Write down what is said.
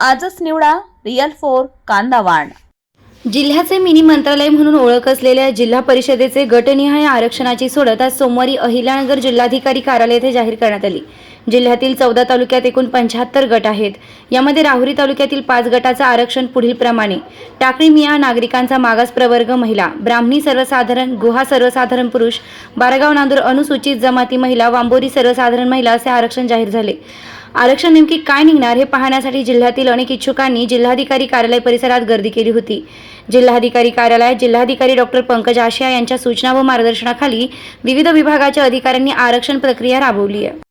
आजच निवडा real four कांदा वाण जिल्ह्याचे मिनी मंत्रालय म्हणून ओळख असलेल्या जिल्हा परिषदेचे गटनिहाय आरक्षणाची सोडत आज सोमवारी अहिल्यानगर जिल्हाधिकारी कार्यालय येथे जाहीर करण्यात आली. जिल्ह्यातील चौदा तालुक्यात एकूण पंच्याहत्तर गट आहेत. यामध्ये राहुरी तालुक्यातील पाच गटाचं आरक्षण पुढीलप्रमाणे. टाकळी मिया नागरिकांचा मागास प्रवर्ग महिला ब्राह्मणी सर्वसाधारण गुहा सर्वसाधारण पुरुष बारगाव नांदूर अनुसूचित जमाती महिला वांबोरी सर्वसाधारण महिला असे आरक्षण जाहीर झाले. आरक्षण नेमकी काय निघणार हे पाहण्यासाठी जिल्ह्यातील अनेक इच्छुकांनी जिल्हाधिकारी कार्यालय परिसरात गर्दी केली होती. जिल्हाधिकारी कार्यालयात जिल्हाधिकारी डॉक्टर पंकज आशिया यांच्या सूचना व मार्गदर्शनाखाली विविध विभागाच्या अधिकाऱ्यांनी आरक्षण प्रक्रिया राबवली आहे.